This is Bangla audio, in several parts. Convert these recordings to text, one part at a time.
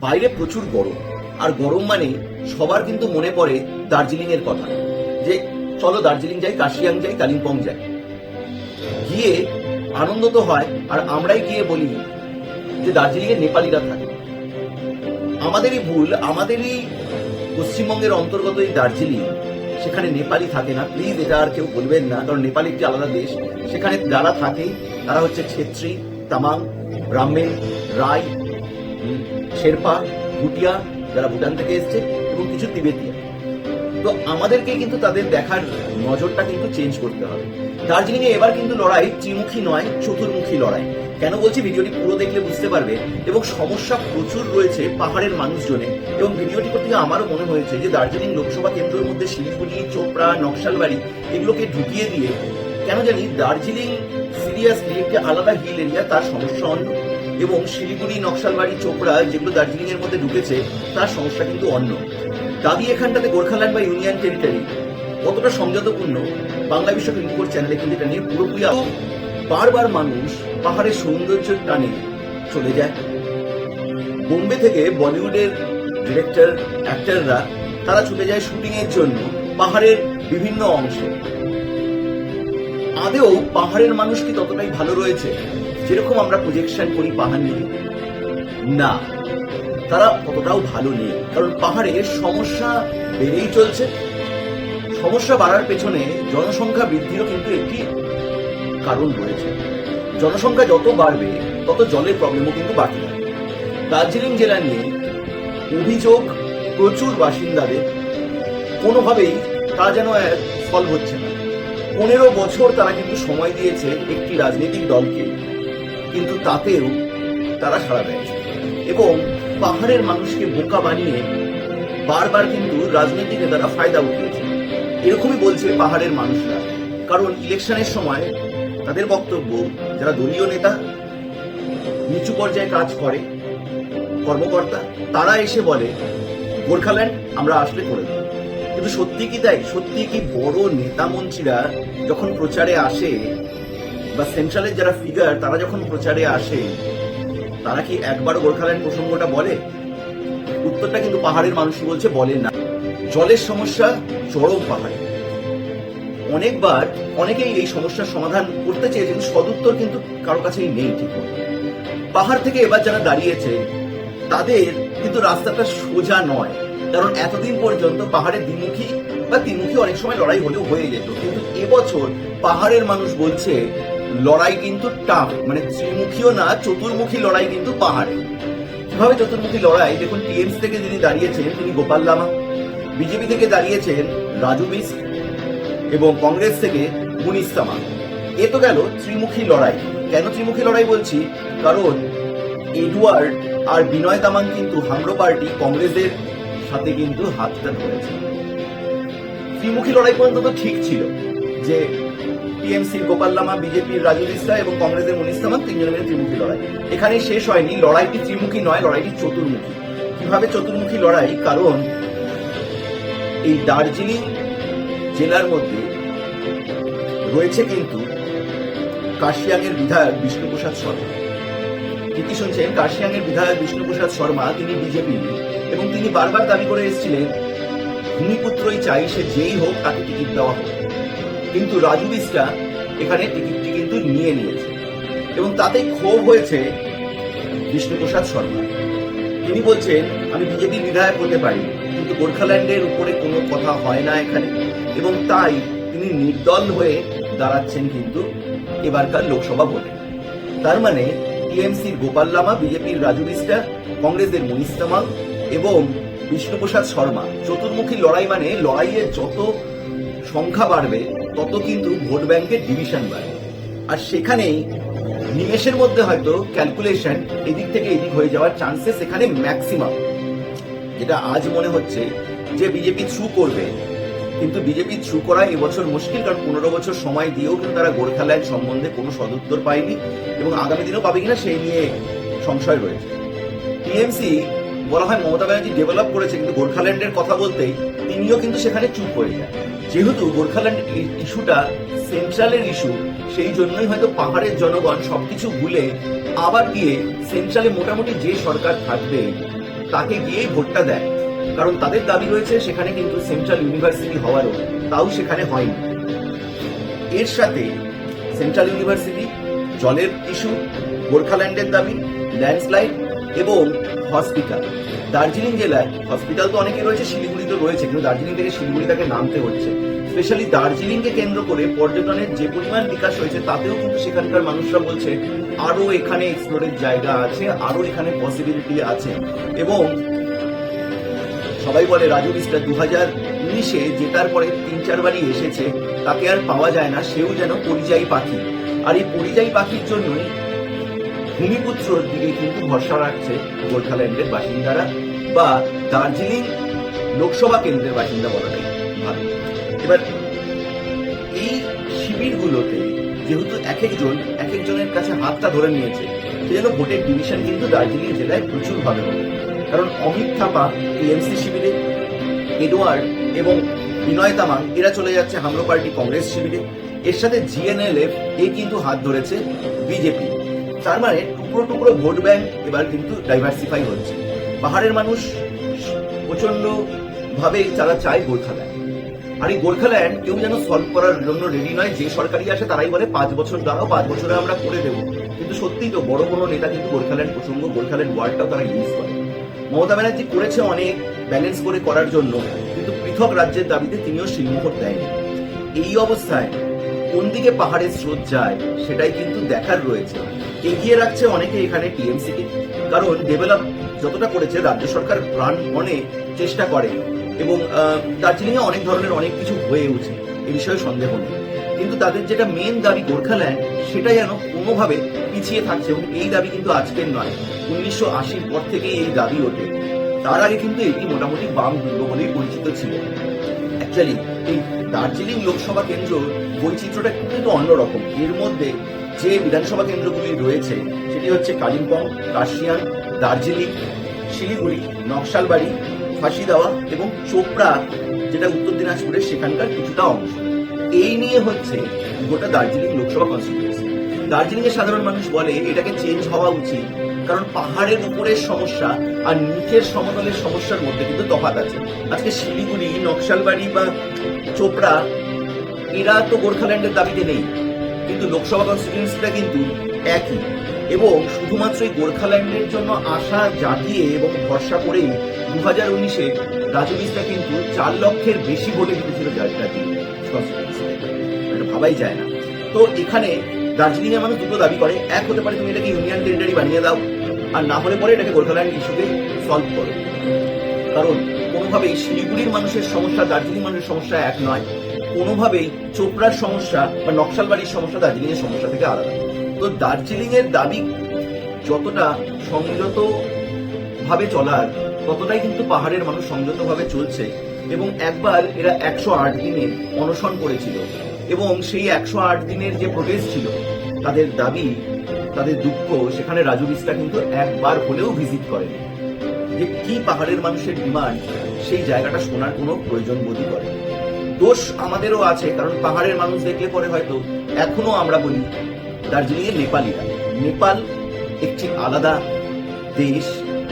বাইরে প্রচুর গরম। আর গরম মানে সবার কিন্তু মনে পড়ে দার্জিলিং এর কথা। যে চলো দার্জিলিং যাই, কাশিয়াং যাই, কালিম্পং যাই। গিয়ে আনন্দ তো হয়, আর আমরাই গিয়ে বলি যে দার্জিলিং এ নেপালিরা থাকে। আমাদেরই ভুল, আমাদেরই পশ্চিমবঙ্গের অন্তর্গত এই দার্জিলিং, সেখানে নেপালি থাকে না। প্লিজ এটা আর কেউ বলবেন না, কারণ নেপাল একটি আলাদা দেশ। সেখানে যারা থাকে, তারা হচ্ছে ছেত্রী, তামাং ব্রাহ্মণ রায় শেরপা, ভুটিয়া, যারা ভুটান থেকে এসছে, এবং কিছু তিবেতিয়া তো আমাদেরকে কিন্তু তাদের দেখার নজরটা কিন্তু চেঞ্জ করতে হবে। দার্জিলিং এ এবার কিন্তু লড়াই ত্রিমুখী নয়, চতুর্মুখী লড়াই। কেন বলছি? ভিডিওটি পুরো দেখলে বুঝতে পারবে। এবং সমস্যা প্রচুর রয়েছে পাহাড়ের মানুষজনে। এবং ভিডিওটি করতে আমারও মনে হয়েছে যে দার্জিলিং লোকসভা কেন্দ্রের মধ্যে শিলিগুড়ি, চোপড়া, নকশালবাড়ি এগুলোকে ঢুকিয়ে দিয়ে কেন জানি দার্জিলিং সিরিয়াসলি একটি আলাদা হিল এরিয়া তার সমস্যা অন্য এবং শিলিগুড়ি নকশালবাড়ি চোপড়া যেগুলো দার্জিলিং এর মধ্যে ঢুকেছে, তার সমস্যা কিন্তু অন্য। দাবি এখানটাতে গোর্খাল্যান্ড বা ইউনিয়ন টেরিটরি। কতটা সংযতপূর্ণ, বাংলা বিশ্ব টোয়েন্টি চ্যানেলে কিন্তু এটা নিয়ে পুরোপুরি বারবার মানুষ পাহাড়ের সৌন্দর্যের টানে চলে যায়। বোম্বে থেকে বলিউডের ডিরেক্টর, অ্যাক্টাররা, তারা ছুটে যায় শুটিং এর জন্য পাহাড়ের বিভিন্ন অংশে। আদেও পাহাড়ের মানুষ কি ততটাই ভালো রয়েছে? যেরকম আমরা প্রজেকশন করি পাহাড় নিয়ে, না, তারা অতটাও ভালো নেই। কারণ পাহাড়ে সমস্যা বেড়েই চলছে। সমস্যা বাড়ার পেছনে জনসংখ্যা বৃদ্ধিরও কিন্তু একটি কারণ রয়েছে। জনসংখ্যা যত বাড়বে, তত জলের প্রবলেমও কিন্তু বাড়তে থাকবে দার্জিলিং জেলা নিয়ে অভিযোগ প্রচুর বাসিন্দাদের। কোনোভাবেই তা যেন ফল হচ্ছে না। পনেরো বছর তারা কিন্তু সময় দিয়েছে একটি রাজনৈতিক দলকে কিন্তু তাতেও তারা সাড়া দেয়। এবং পাহাড়ের মানুষকে বোকা বানিয়ে বারবার কিন্তু রাজনৈতিক নেতারা ফায়দা উঠিয়েছে। এরকমই বলছে পাহাড়ের মানুষরা। কারণ ইলেকশনের সময় তাদের বক্তব্য, যারা দলীয় নেতা, নিচু পর্যায়ে কাজ করে, কর্মকর্তা, তারা এসে বলে গোর্খাল্যান্ড আমরা আসলে করে দেব। কিন্তু সত্যি কি তাই? সত্যি কি বড় নেতা মন্ত্রীরা যখন প্রচারে আসে বা সেন্ট্রালের যারা ফিগার তারা যখন প্রচারে আসে, তারা কি একবার গোর্খাল্যান্ড প্রসঙ্গটা বলে? উত্তরটা কিন্তু পাহাড়ের মানুষই বলছে, বলে না। জলের সমস্যা চরম পাহাড়ে। অনেকবার অনেকেই এই সমস্যার সমাধান করতে চেয়েছে কিন্তু সদুত্তর কিন্তু কারও কাছেই নেই ঠিক পাহাড় থেকে এবার যারা দাঁড়িয়েছে, তাদের কিন্তু রাস্তাটা সোজা নয়। কারণ এতদিন পর্যন্ত পাহাড়ের দ্বিমুখী বা তিনমুখী অনেক সময় লড়াই হলেও হয়ে যেত। কিন্তু এবছর পাহাড়ের মানুষ বলছে লড়াই কিন্তু টাফ মানে ত্রিমুখীও না, চতুর্মুখী লড়াই কিন্তু পাহাড়ে। কীভাবে চতুর্মুখী লড়াই? দেখুন, টিএমসি থেকে যিনি দাঁড়িয়েছেন, তিনি গোপাল লামা। বিজেপি থেকে দাঁড়িয়েছেন রাজু বিস্ট এবং কংগ্রেস থেকে মুনিস তামা এ তো গেল ত্রিমুখী লড়াই। কেন ত্রিমুখী লড়াই বলছি? কারণ এডওয়ার্ড আর বিনয় তামাং কিন্তু হামরো পার্টি কংগ্রেসের সাথে কিন্তু হাতটা ধরেছে। ত্রিমুখী লড়াই পর্যন্ত তো ঠিক ছিল যে টিএমসির গোপাল লামা বিজেপির রাজু বিস্তা এবং কংগ্রেসের মুনিস তামাং তিনজনের মিলে ত্রিমুখী লড়াই। এখানে শেষ হয়নি, লড়াইটি ত্রিমুখী নয়, লড়াইটি চতুর্মুখী। কীভাবে চতুর্মুখী লড়াই? কারণ এই দার্জিলিং জেলার মধ্যে রয়েছে কিন্তু কাশিয়াংয়ের বিধায়ক বিষ্ণুপ্রসাদ শর্মা। ঠিকই শুনছেন? কাশিয়াংয়ের বিধায়ক বিষ্ণুপ্রসাদ শর্মা, তিনি বিজেপি এবং তিনি বারবার দাবি করে এসেছিলেন, ভূমিপুত্রই চাই সে যেই হোক, তাকে টিকিট দেওয়া হোক। কিন্তু রাজু বিস্টা এখানে টিকিটটি কিন্তু নিয়ে নিয়েছে। এবং তাতেই ক্ষোভ হয়েছে বিষ্ণুপ্রসাদ শর্মা। তিনি বলছেন, আমি বিজেপি বিধায়ক হতে পারি, কিন্তু গোর্খাল্যান্ডের উপরে কোনো কথা হয় না এখানে। এবং তাই তিনি নির্দল হয়ে দাঁড়াচ্ছেন কিন্তু এবারকার লোকসভা ভোটে। তার মানে টিএমসির গোপাল লামা, বিজেপির রাজু বিস্টা কংগ্রেসের মনীষ তামাং এবং বিষ্ণুপ্রসাদ শর্মা চতুর্মুখী লড়াই মানে লড়াইয়ের যত সংখ্যা বাড়বে তত কিন্তু ভোট ব্যাংকের ডিভিশন বাড়বে আর সেখানেই নিমেষের মধ্যে হয়তো ক্যালকুলেশন এদিক থেকে এদিক হয়ে যাওয়ার চান্সেস এখানে ম্যাক্সিমাম যেটা আজ মনে হচ্ছে যে বিজেপি থ্রু করবে, কিন্তু বিজেপি থ্রু করা এবছর মুশকিল, কারণ পনেরো বছর সময় দিয়েও কিন্তু তারা গোর্খাল্যান্ড সম্বন্ধে কোনো সদুত্তর পায়নি এবং আগামী দিনেও পাবে কিনা সেই নিয়ে সংশয় রয়েছে। টিএমসি বলা হয় মমতা ব্যানার্জি ডেভেলপ করেছে, কিন্তু গোর্খাল্যান্ডের কথা বলতেই তিনিও কিন্তু সেখানে চুপ হয়ে যায় যেহেতু গোর্খাল্যান্ড ইস্যুটা সেন্ট্রালের ইস্যু, সেই জন্যই হয়তো পাহাড়ের জনগণ সবকিছু ভুলে আবার গিয়ে সেন্ট্রালে মোটামুটি যে সরকার থাকবে, তাকে গিয়েই ভোটটা দেয়। কারণ তাদের দাবি রয়েছে সেখানে কিন্তু সেন্ট্রাল ইউনিভার্সিটি হওয়ারও, তাও সেখানে হয়নি। এর সাথে সেন্ট্রাল ইউনিভার্সিটি, জলের ইস্যু, গোর্খাল্যান্ডের দাবি, ল্যান্ডস্লাইড এবং হসপিটাল। দার্জিলিং জেলায় হসপিটাল তো অনেকে রয়েছে, শিলিগুড়ি তো রয়েছে, কিন্তু দার্জিলিং থেকে শিলিগুড়ি তাকে নামতে হচ্ছে। স্পেশালি দার্জিলিংকে কেন্দ্র করে পর্যটনের যে পরিমাণ বিকাশ হয়েছে, তাতেও কিন্তু সেখানকার মানুষরা বলছে, আরও এখানে এক্সপ্লোরের জায়গা আছে, আরও এখানে পসিবিলিটি আছে। এবং সবাই বলে, রাজু বিস্টা দু হাজার উনিশে জেতার পরে তিন চারবারই এসেছে, তাকে আর পাওয়া যায় না, সেও যেন পরিযায়ী পাখি। আর এই পরিযায়ী পাখির জন্যই ভূমিপুত্রর দিকে কিন্তু ভরসা রাখছে গোর্খাল্যান্ডের বাসিন্দারা বা দার্জিলিং লোকসভা কেন্দ্রের বাসিন্দা বলাটাই ভালো। এবার এই শিবিরগুলোতে যেহেতু এক একজন এক একজনের কাছে হাতটা ধরে নিয়েছে, সেজন্য ভোটের ডিভিশন কিন্তু দার্জিলিং জেলায় প্রচুর ভাবে হবে। কারণ অমিত থাপা টিএমসি শিবিরে, এডওয়ার্ড এবং বিনয় তামাং, এরা চলে যাচ্ছে হামলো পার্টি কংগ্রেস শিবিরে। এর সাথে জিএনএলএফ এ কিন্তু হাত ধরেছে বিজেপি। তার মানে টুকরো টুকরো ভোট ব্যাংক এবার কিন্তু ডাইভার্সিফাই হচ্ছে। পাহাড়ের মানুষ প্রচণ্ড ভাবে তারা চায় গোর্খাল্যান্ড। আর এই গোর্খাল্যান্ড কেউ যেন সলভ করার জন্য রেডি নয়, যে সরকারি আসে তারাই বলে, পাঁচ বছর দাঁড়াও, পাঁচ বছরে আমরা করে দেবো। কিন্তু সত্যিই তো বড় বড় নেতা কিন্তু গোর্খাল্যান্ড প্রসঙ্গ, গোর্খাল্যান্ড ওয়ার্ডটাও তারা ইউজ করে। মমতা ব্যানার্জি করেছে অনেক ব্যালেন্স করে করার জন্য, কিন্তু পৃথক রাজ্যের দাবিতে তিনিও শিলমোহর দেয়নি। এই অবস্থায় কোন দিকে পাহাড়ের স্রোত যায় সেটাই কিন্তু দেখার রয়েছে। এগিয়ে রাখছে অনেকে এখানে টিএমসি কে কারণ ডেভেলপ যতটা করেছে, রাজ্য সরকার প্রাণ মনে চেষ্টা করে এবং দার্জিলিং এ অনেক ধরনের অনেক কিছু হয়ে উঠে এ বিষয়ে সন্দেহ নেই। কিন্তু তাদের যেটা মেন দাবি গোর্খাল্যান্ড সেটা যেন কোনোভাবে পিছিয়ে থাকছে এবং এই দাবি কিন্তু আজকের নয়, উনিশশো আশির পর থেকেই এই দাবি ওঠে। তার আগে কিন্তু এটি মোটামুটি বাম দুর্গ বলেই পরিচিত ছিল। অ্যাকচুয়ালি এই দার্জিলিং লোকসভা কেন্দ্র বৈচিত্র্যটা কিন্তু অন্যরকম। এর মধ্যে যে বিধানসভা কেন্দ্রগুলি রয়েছে, সেটি হচ্ছে কালিম্পং কার্শিয়াং দার্জিলিং, শিলিগুড়ি, নকশালবাড়ি, ফাঁসিদাওয়া এবং চোপড়া, যেটা উত্তর দিনাজপুরের সেখানকার কিছুটা অংশ। এই নিয়ে হচ্ছে গোটা দার্জিলিং লোকসভা কনস্টিটিউন্সি দার্জিলিং এর সাধারণ মানুষ বলে, এটাকে চেঞ্জ হওয়া উচিত, কারণ পাহাড়ের উপরের সমস্যা আর নিচের সমতলের সমস্যার মধ্যে কিন্তু তফাৎ আছে। আজকে শিলিগুড়ি, নকশালবাড়ি বা চোপড়া, এরা তো গোর্খাল্যান্ডের দাবিতে নেই। কিন্তু লোকসভা কনস্টিটিউন্সিটা কিন্তু একই। এবং শুধুমাত্র এই গোর্খাল্যান্ডের জন্য আশা জাগিয়ে এবং ভরসা করেই দু হাজার উনিশে রাজু কিন্তু চার লক্ষের বেশি ভোটে জিতেছিল দার্জিলিং এটা ভাবাই যায় না। তো এখানে দার্জিলিং এর মানুষ দুটো দাবি করে। এক হতে পারে তুমি এটাকে ইউনিয়ন টেরিটরি বানিয়ে দাও, আর না হলে পরে এটাকে গোর্খাল্যান্ড ইস্যুকে সলভ করো। কারণ কোনোভাবেই শিলিগুড়ির মানুষের সমস্যা, দার্জিলিং মানুষের সমস্যা এক নয়। কোনোভাবেই চোপড়ার সমস্যা বা নকশালবাড়ির সমস্যা দার্জিলিং এর সমস্যা থেকে আলাদা। তো দার্জিলিং এর দাবি যতটা সংযত ভাবে চলার, ততটাই কিন্তু পাহাড়ের মানুষ সংযত ভাবে চলছে এবং একবার এরা একশো আট দিনে অনশন করেছিল এবং সেই একশো আট দিনের যে প্রোটেস্ট ছিল, তাদের দাবি, তাদের দুঃখ সেখানে রাজু বিস্তা কিন্তু একবার হলেও ভিজিট করেনি। যে কি পাহাড়ের মানুষের ডিমান্ড, সেই জায়গাটা শোনার কোনো প্রয়োজন বোধই করে দোষ আমাদেরও আছে, কারণ পাহাড়ের মানুষ দেখলে পরে হয়তো এখনও আমরা বলি দার্জিলিং এর নেপালিরা। নেপাল একটি আলাদা দেশ।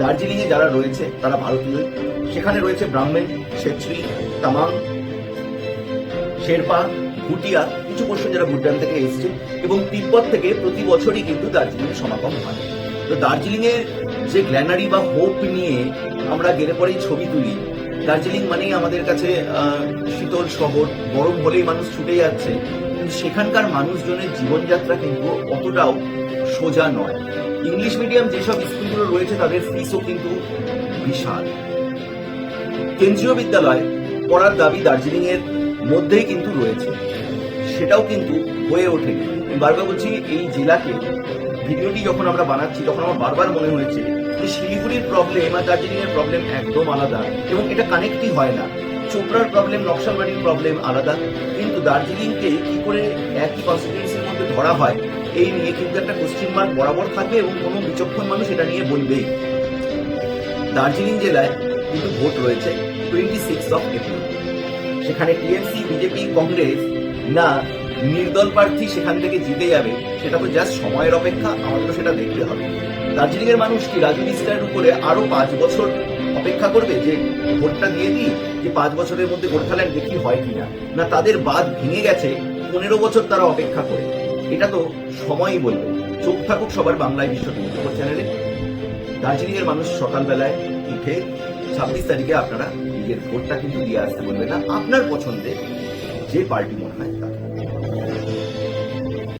দার্জিলিং এ যারা রয়েছে, তারা ভারতীয়। সেখানে রয়েছে ব্রাহ্মণ ছেত্রী তামাং, শেরপা, ভুটিয়া, কিছু পোর্শন যারা ভুটান থেকে এসছে এবং তিব্বত থেকে প্রতি বছরই কিন্তু দার্জিলিং সমাগম হয়। তো দার্জিলিং এর যে গ্ল্যানারি বা হোপ নিয়ে আমরা গেলে পরেই ছবি তুলি দার্জিলিং মানেই আমাদের কাছে শীতল শহর, গরম হলেই মানুষ ছুটে যাচ্ছে। কিন্তু সেখানকার মানুষজনের জীবনযাত্রা কিন্তু অতটাও সোজা নয়। ইংলিশ মিডিয়াম যেসব স্কুলগুলো রয়েছে, তাদের ফিসও কিন্তু বিশাল। কেন্দ্রীয় বিদ্যালয় পড়ার দাবি দার্জিলিং এর মধ্যেই কিন্তু রয়েছে। সেটাও কিন্তু হয়ে ওঠে বারবার বলছি, এই জেলাকে ভিডিওটি যখন আমরা বানাচ্ছি তখন আমার বারবার মনে হয়েছে যে শিলিগুড়ির প্রবলেম আর দার্জিলিং এর প্রবলেম একদম আলাদা এবং এটা কানেক্টই হয় না। চোপড়ার প্রবলেম নকশালবাড়ির প্রবলেম আলাদা। কিন্তু দার্জিলিংকে কি করে একই কনস্টিটিউন্সির মধ্যে ধরা হয়, এই নিয়ে কিন্তু একটা কোশ্চিন মার্ক বরাবর থাকবে এবং কোনো বিচক্ষণ মানুষ এটা নিয়ে বলবেই দার্জিলিং জেলায় কিন্তু ভোট রয়েছে টোয়েন্টি সিক্স অফ এপ্রিল সেখানে টিএমসি বিজেপি কংগ্রেস না নির্দল প্রার্থী সেখান থেকে জিতে যাবে, সেটা তো জাস্ট সময়ের অপেক্ষা আমাদেরও সেটা দেখতে হবে। দার্জিলিং এর মানুষ কি রাজু মিস্টারের উপরে আরও পাঁচ বছর অপেক্ষা করবে যে ভোটটা দিয়ে দিই, যে পাঁচ বছরের মধ্যে গোর্খাল্যান্ড দেখি হয় কিনা? না, তাদের বাদ ভেঙে গেছে, পনেরো বছর তারা অপেক্ষা করে। এটা তো সময়ই বলবে। চোখ থাকুক সবার বাংলায় বিশ্ব টোয়েন্টি চ্যানেলে। দার্জিলিং এর মানুষ সকালবেলায় উঠে ছাব্বিশ তারিখে আপনারা নিজের ভোটটা কিন্তু দিয়ে আসতে বলবেন না। আপনার পছন্দের যে পার্টি মনে হয়